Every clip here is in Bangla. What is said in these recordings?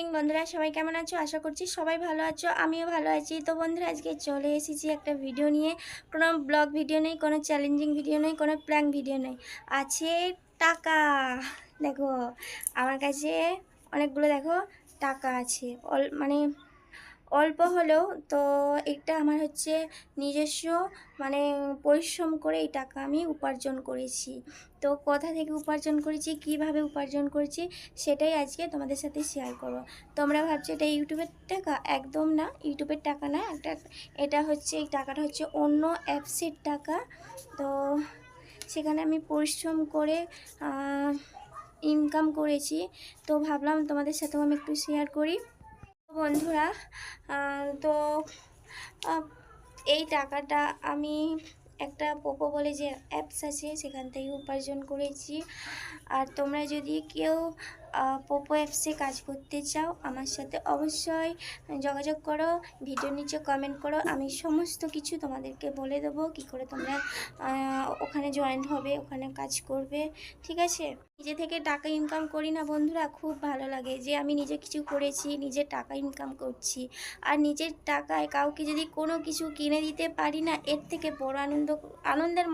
মর্নিং বন্ধুরা, সবাই কেমন আছো? আশা করছি সবাই ভালো আছো, আমিও ভালো আছি। তো বন্ধুরা, আজকে চলে এসেছি একটা ভিডিও নিয়ে। কোনো ব্লগ ভিডিও নেই, কোনো চ্যালেঞ্জিং ভিডিও নেই, কোনো প্ল্যাং ভিডিও নেই। আছে টাকা। দেখো, আমার কাছে অনেকগুলো, দেখো, টাকা আছে। অল মানে অল্প হলেও তো এটা আমার হচ্ছে নিজস্ব মানে পরিশ্রম করে এই টাকা আমি উপার্জন করেছি। তো কোথা থেকে উপার্জন করেছি, কীভাবে উপার্জন করেছি সেটাই আজকে তোমাদের সাথে শেয়ার করব। তোমরা ভাবছ এটা ইউটিউবের টাকা? একদম না, ইউটিউবের টাকা না, একটা এটা হচ্ছে, এই টাকাটা হচ্ছে অন্য অ্যাপসের টাকা। তো সেখানে আমি পরিশ্রম করে ইনকাম করেছি। তো ভাবলাম তোমাদের সাথেও আমি একটু শেয়ার করি। বন্ধুরা তো এই টাকাটা আমি একটা পোপো বলে যে অ্যাপস আছে, সেখান থেকে উপার্জন করেছি। আর তোমরা যদি কেউ পোপো অ্যাপসে কাজ করতে চাও, আমার সাথে অবশ্যই যোগাযোগ করো ভিডিও নিচে কমেন্ট করো, আমি সমস্ত কিছু তোমাদেরকে বলে দেবো, কি করে তোমরা ওখানে জয়েন হবে, ওখানে কাজ করবে, ঠিক আছে? নিজে থেকে টাকা ইনকাম করি না বন্ধুরা, খুব ভালো লাগে যে আমি নিজে কিছু করেছি, নিজে টাকা ইনকাম করছি। আর নিজের টাকায় কাউকে যদি কোনো কিছু কিনে দিতে পারি না, এর থেকে বড় আনন্দ, আনন্দের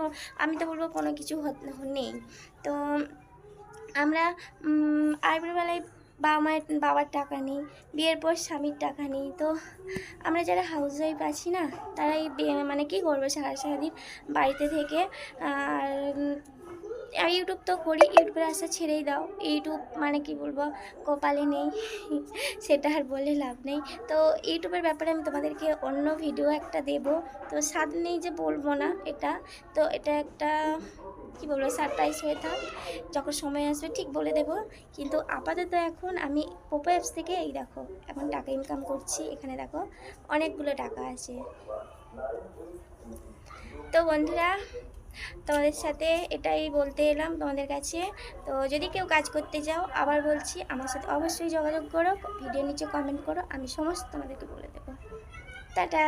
আমি তো বলব কোনো কিছু নেই। তো আমরা উম, আগের বেলায় বাবা মায়ের বাবার টাকা নেই বিয়ের পর স্বামীর টাকা নেই তো আমরা যারা হাউস ওয়াইফ আছি না তারাই মানে কি করব সারা সারাদিন বাড়িতে থেকে আর আমি ইউটিউব তো করি ইউটিউবের আশা ছেড়েই দাও ইউটিউব মানে কি বলব কপালে নেই সেটা আর বলে লাভ নেই তো ইউটিউবের ব্যাপারে আমি তোমাদেরকে অন্য ভিডিও একটা দেব তো স্বাদ নেই যে বলব না এটা তো এটা একটা কি বলব সারপ্রাইজ হয়ে থাক, যখন সময় আসবে ঠিক বলে দেব। কিন্তু আপাতত এখন আমি পোপো অ্যাপস থেকে এই দেখো, এখন টাকা ইনকাম করছি, এখানে দেখো অনেকগুলো টাকা আছে। তো বন্ধুরা, তোমাদের সাথে এটাই বলতে এলাম তোমাদের কাছে। তো যদি কেউ কাজ করতে যাও আবার বলছি, আমার সাথে অবশ্যই যোগাযোগ করো ভিডিও নিচে কমেন্ট করো, আমি সমস্ত তোমাদেরকে বলে দেবো। টাটা!